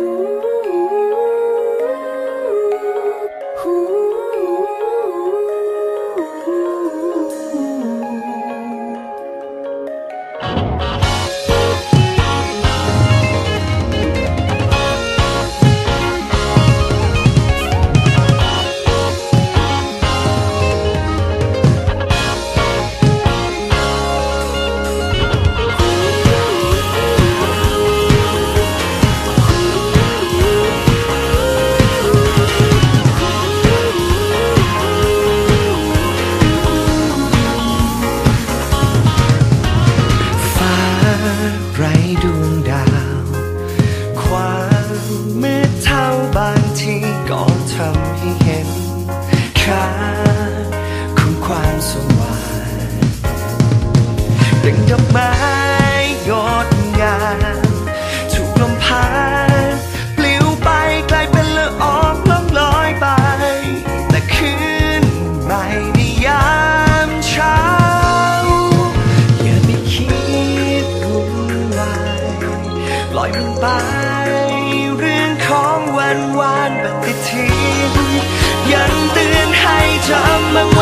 Thank.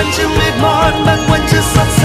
วันจะมืดมนบางวันจะสดใส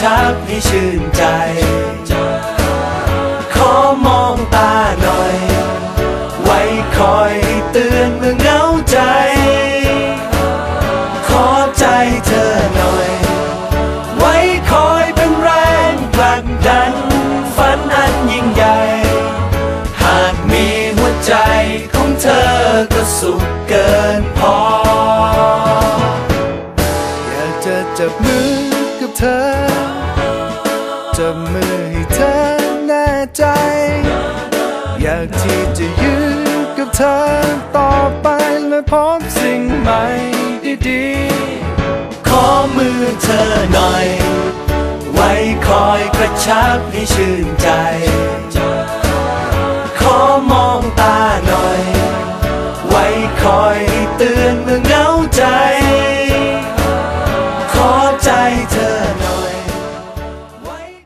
อยกระชับให้ชื่นใจ ขอมองตาหน่อย ไว้คอยเตือนเมื่อเหงาใจ ขอใจเธอหน่อย ไว้คอยเป็นแรงผลักดัน ฝันอันยิ่งใหญ่ หากมีหัวใจของเธอก็สุขเกินพอ อยากจะจับมือกับเธอากที่จะยืนกับเธอต่อไปและพบสิ่งใหม่ดีๆ ขอมือเธอหน่อย ไว้คอยกระชับให้ชื่นใจ